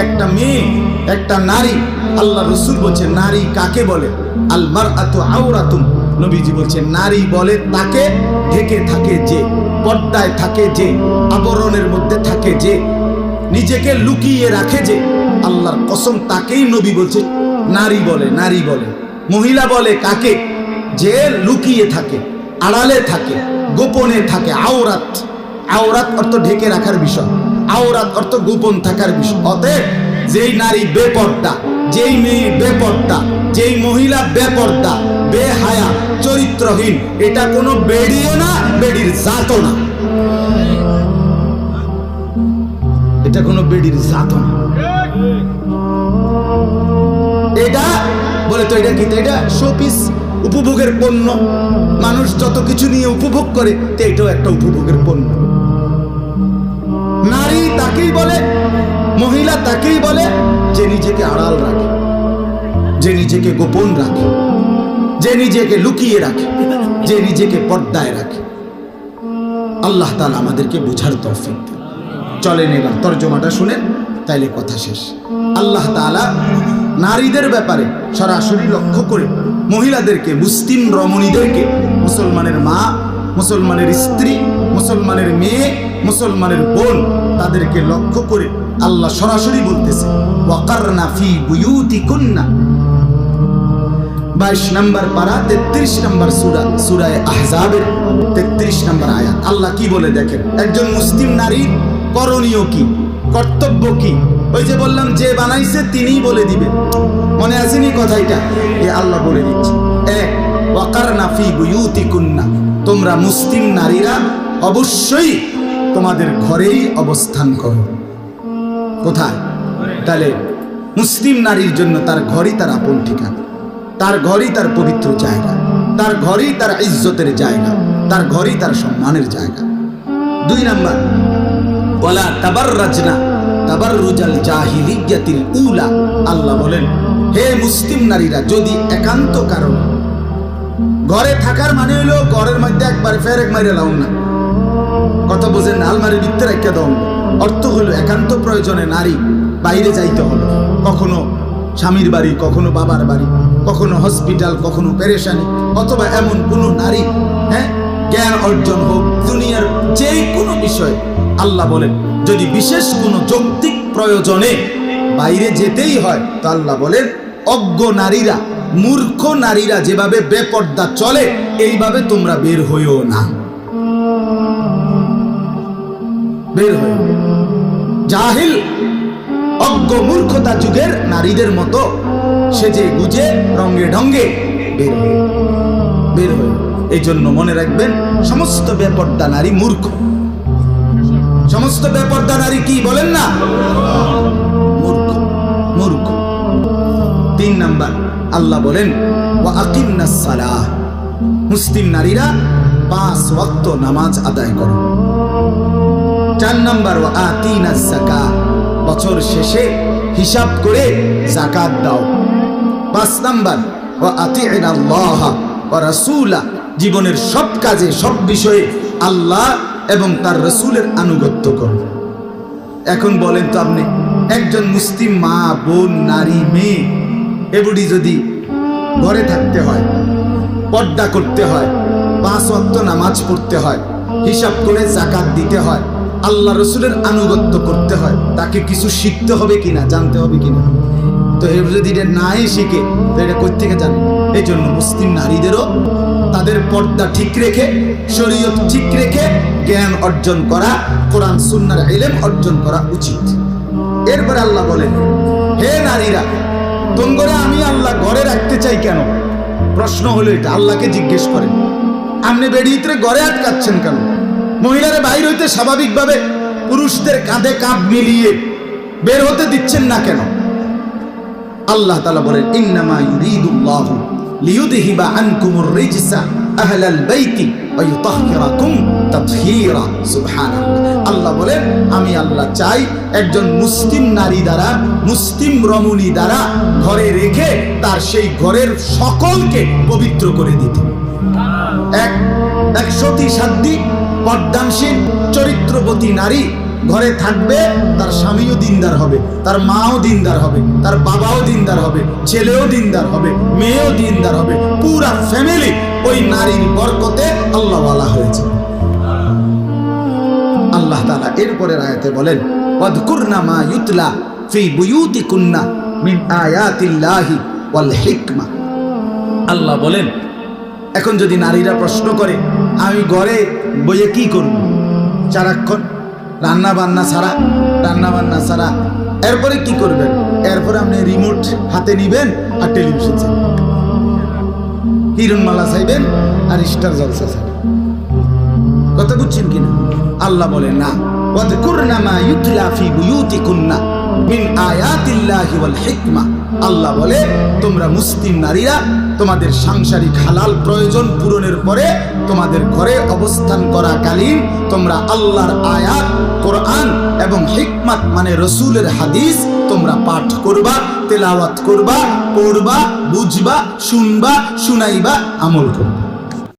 একটা মেয়ে, একটা নারী, আল্লাহ রসুল বলছে, নারী কাকে বলে? আলমার আত আওরাতুম নবীজি বলছে, নারী বলে তাকে, ঢেকে থাকে যে, পর্দায় থাকে যে, আবরণের মধ্যে থাকে যে, নিজেকে লুকিয়ে রাখে যে, আল্লাহর কসম তাকেই নবী বলছে, নারী বলে নারী বলে। মহিলা বলে কাকে? যে লুকিয়ে থাকে, আড়ালে থাকে, গোপনে থাকে, আওরাত। আওরাত অর্থ ঢেকে রাখার বিষয়। আওরাত অর্থ গোপন থাকার বিষয়। অতএব যেই নারী বেপর্দা, যেই মেয়ে বেপর্দা, যেই মহিলা বেপর্দা, বেহায়া, চরিত্রহীন, এটা কোনো বেড়িও না, বেড়ির জাতও না। এটা কোনো বেড়ির জাতও না। এটা, বলে তো এটা কি? এটা শোপিস, উপভোগের পণ্য। মানুষ যত কিছু নিয়ে উপভোগ করে, তো এটাও একটা উপভোগের পণ্য। নারী মহিলা তাকেই বলে যে নিজেকে আড়াল রাখে, যে নিজেকে গোপন রাখে, যে নিজেকে লুকিয়ে রাখে, যে নিজেকে পর্দায় রাখে আল্লাহ তালা আমাদেরকে বুঝার তৌফিক দেন। চলেন এবার তর্জমাটা শুনেন তাইলে কথা শেষ আল্লাহ তাআলা নারীদের ব্যাপারে সরাসরি লক্ষ্য করে মহিলাদেরকে, মুসলিম রমণীদেরকে, মুসলমানের মা, মুসলমানের স্ত্রী, মুসলমানের মেয়ে, মুসলমানের বোন, তাদেরকে লক্ষ্য করে আল্লাহ সরাসরি বলতেছে, ওয়াকারনা ফি নম্বর নম্বর আহজাবের তেত্রিশ নম্বর আয়াত। আল্লাহ কি বলে দেখেন? একজন মুসলিম করণীয় কি? কর্তব্য কি? ওই যে বললাম, যে বানাইছে তিনিই বলে দিবে। মনে আসেনি কথাইটা এ আল্লাহ বলে দিচ্ছে। এক ওয়াকার নাফি বুয়ুতিকুন্না। তোমরা মুসলিম নারীরা অবশ্যই তোমাদের ঘরেই অবস্থান করো। কোথায়? তাহলে মুসলিম নারীর জন্য তার ঘরই তার আপন ঠিকানা। তার ঘরই তার পবিত্র জায়গা। তার ঘরই তার ইজ্জতের জায়গা। তার ঘরই তার সম্মানের জায়গা। দুই নাম্বার, ওয়ালা তাবার রাজনা তাবার রুজাল জাহিলিয়াতিল উলা। আল্লাহ বলেন, হে মুসলিম নারীরা, যদি একান্ত কারণ, ঘরে থাকার মানে হলো ঘরের মধ্যে একবার ফেরেক মাইরে লাউন না। কথা বোঝেন না, আলমারির ভিতরে রেখে দাও। অর্থ হলো একান্ত প্রয়োজনে নারী বাইরে যাইতে হলো। কখনো স্বামীর বাড়ি, কখনো বাবার বাড়ি, কখনো হসপিটাল, কখনো পেরেশানি, অথবা এমন কোনো নারী হ্যাঁ? জ্ঞান অর্জন হোক, দুনিয়ার যে কোনো বিষয়ে আল্লাহ বলেন, যদি বিশেষ কোনো যৌক্তিক প্রয়োজনে বাইরে যেতেই হয়, তো আল্লাহ বলেন, অজ্ঞ নারীরা, মূর্খ নারীরা যেভাবে বেপর্দা চলে, এইভাবে তোমরা বের হইও না। বের হয়ে। জাহিল অজ্ঞ মূর্খতা যুগের নারীদের মতো সেজে গুজে রঙ্গে ঢঙ্গে বের হয়ে। বের হয়ে। এই জন্য মনে রাখবেন, সমস্ত বেপর্দা নারী মূর্খ। সমস্ত বেপর্দা নারী কি বলেন না? মূর্খ মূর্খ। তিন নাম্বার, আল্লাহ বলেন মুসলিম নারীরা পাঁচ ওয়াক্ত নামাজ আদায় করো। চার নম্বর ও আতিনা জাকা বছর শেষে হিসাব করে জাকাত দাও। পাঁচ নম্বর ও আতিনা আল্লাহ জীবনের সব কাজে, সব বিষয়ে আল্লাহ এবং তার রসুলের আনুগত্য করো। এখন বলেন তো আপনি, একজন মুসলিম মা, বোন, নারী, মেয়ে এগুলি যদি ঘরে থাকতে হয়, পর্দা করতে হয়, পাঁচ ওয়াক্ত নামাজ পড়তে হয়, হিসাব করে জাকাত দিতে হয় আল্লাহ রসুলের আনুগত্য করতে হয়। তাকে কিছু শিখতে হবে কিনা, জানতে হবে কিনা? তো এর যদি এটা নাই শিখে, তো এটা কোথেকে জানে এই জন্য মুসলিম নারীদেরও তাদের পর্দা ঠিক রেখে, শরীয়ত ঠিক রেখে জ্ঞান অর্জন করা, কোরআন, সুন্নার এলেম অর্জন করা উচিত। এরপর আল্লাহ বলেন, হে নারীরা, তোমরা আমি আল্লাহ ঘরে রাখতে চাই কেন? প্রশ্ন হলো এটা, আল্লাহকে জিজ্ঞেস করেন, আপনি বেরিয়ে ঘরে আটকাচ্ছেন কেন? মহিলারা বাইর হইতে স্বাভাবিকভাবে পুরুষদের কাঁধে কাঁধ মিলিয়ে বের হতে দিচ্ছেন না কেন? আল্লাহ তালা বলেন, ইন্নামা ইউরিদুল্লাহ লিয়ুদহিবা আনকুমুর রিজসা আহলাল বাইতি ওয়া ইউতাহহিরাকুম তাতহীরা সুবহানাল্লাহ। আল্লাহ বলেন, আমি আল্লাহ চাই একজন মুসলিম নারী দ্বারা, মুসলিম রমণী দ্বারা ঘরে রেখে তার সেই ঘরের সকলকে পবিত্র করে দিতে। এক এক সতী সাধ্যী পর্দানশীল চরিত্রবতী নারী ঘরে থাকবে, তার স্বামীও দিনদার হবে, তার মাও দিনদার হবে, তার বাবাও দিনদার হবে, ছেলেও দিনদার হবে, মেয়েও দিনদার হবে, পুরা ফ্যামিলি ওই নারীর বরকতে আল্লাহওয়ালা হয়েছে। আল্লাহ তাআলা এরপরের আয়াতে বলেন মা ইউতলা ফি বুয়ুতিকুন্না মিন আয়াতিল্লাহি ওয়াল হিকমা। আল্লাহ বলেন এখন যদি নারীরা প্রশ্ন করে, আমি ঘরে বইয়ে কি করব? সারাক্ষণ রান্না বান্না ছাড়া, রান্না বান্না ছাড়া। এরপরে কি করবেন? এরপরে আপনি রিমোট হাতে নিবেন আর টেলিভিশন চাইবেন। হিরণমালা চাইবেন আর স্টার জলসা চাইবেন। কথা বুঝছেন কিনা? আল্লাহ বলেন না। আল্লাহ বলে, তোমরা মুসলিম নারীরা তোমাদের সাংসারিক হালাল প্রয়োজন পূরণের পরে তোমাদের ঘরে অবস্থান করাকালীন তোমরা আল্লাহর আয়াত, কোরআন এবং হিকমাত মানে রসুলের হাদিস তোমরা পাঠ করবা, তেলাওয়াত করবা, পড়বা, বুঝবা, শুনবা, শুনাইবা, আমল করবা।